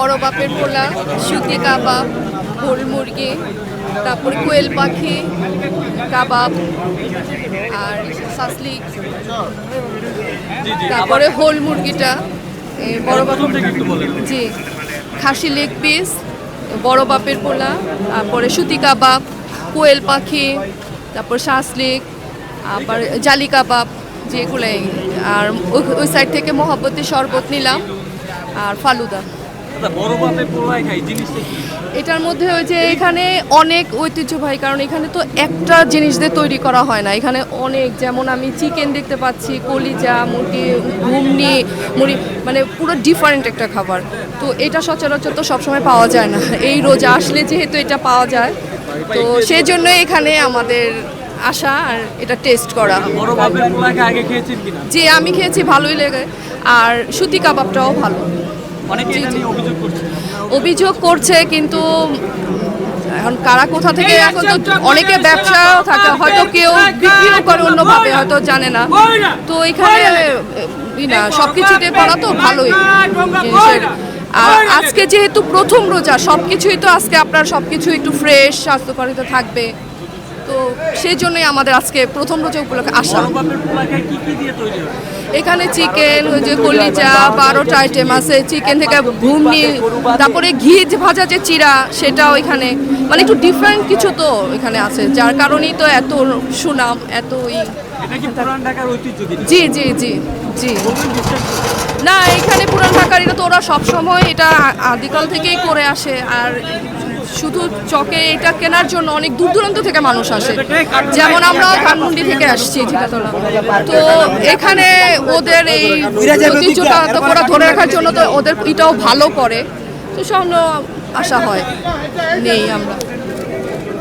বড় বাপের পোলা সুতি কাবাব ভোল মুরগি তারপরে কোয়েল পাখি কাবাব আর সাসলিক তারপরে হোল মুরগিটা বড় বাপ প্রথম থেকে একটু বলেন। জি খাসি লেগ পিস বড় বাপের পোলা তারপরে সুতি কাবাব কোয়েল পাখি তারপর শাসলিক আবার জালি কাবাব যেগুলোই। আর ওই- ওই সাইড থেকে মহাব্বতী শরবত নিলাম আর ফালুদা। এটার মধ্যে ওই যে এখানে অনেক ঐতিহ্যবাহী কারণ এখানে তো একটা জিনিস দিয়ে তৈরি করা হয় না। এখানে অনেক যেমন আমি চিকেন দেখতে পাচ্ছি কলিজা মুরগি ঘুমনি মুড়ি মানে পুরো ডিফারেন্ট একটা খাবার। তো এটা সচরাচর তো সবসময় পাওয়া যায় না। এই রোজা আসলে যেহেতু এটা পাওয়া যায় তো সেই জন্য এখানে আমাদের আসা আর এটা টেস্ট করা। যে আমি খেয়েছি ভালোই লেগে আর সুতি কাবাবটাও ভালো। অভিযোগ করছে। কিন্তু এখন কারা কোথা থেকে এখন তো অনেকে ব্যবসা থাকে হয়তো কেউ বিক্রিও করে অন্যভাবে হয়তো জানে না। তো এখানে সব কিছুতে করা তো ভালোই আর আজকে যেহেতু প্রথম রোজা সব কিছুই তো আজকে আপনার সব কিছু একটু ফ্রেশ স্বাস্থ্যকরিত থাকবে। তো সেই জন্যই আমাদের আজকে প্রথম রোজা উপলক্ষে আসা। এখানে চিকেন ওই যে কলিজা বারোটা আইটেম আছে। চিকেন থেকে ঘুমনি তারপরে ঘি ভাজা যে চিরা সেটাও এখানে। মানে একটু ডিফারেন্ট কিছু তো এখানে আছে যার কারণেই তো এত সুনাম এত ই। এটা ঢাকার জি জি জি জি। না এখানে পুরান ঢাকারিরা তো ওরা সবসময় এটা আদিকাল থেকেই করে আসে আর শুধু চকে এটা কেনার জন্য অনেক দূর দূরান্ত থেকে মানুষ আসে। যেমন আমরা ধানমন্ডি থেকে আসছি ঠিকাতলা তো এখানে ওদের এই ঐতিহ্যটা তো ওরা ধরে রাখার জন্য তো ওদের এটাও ভালো করে। তো সামনে আশা হয়, নেই আমরা।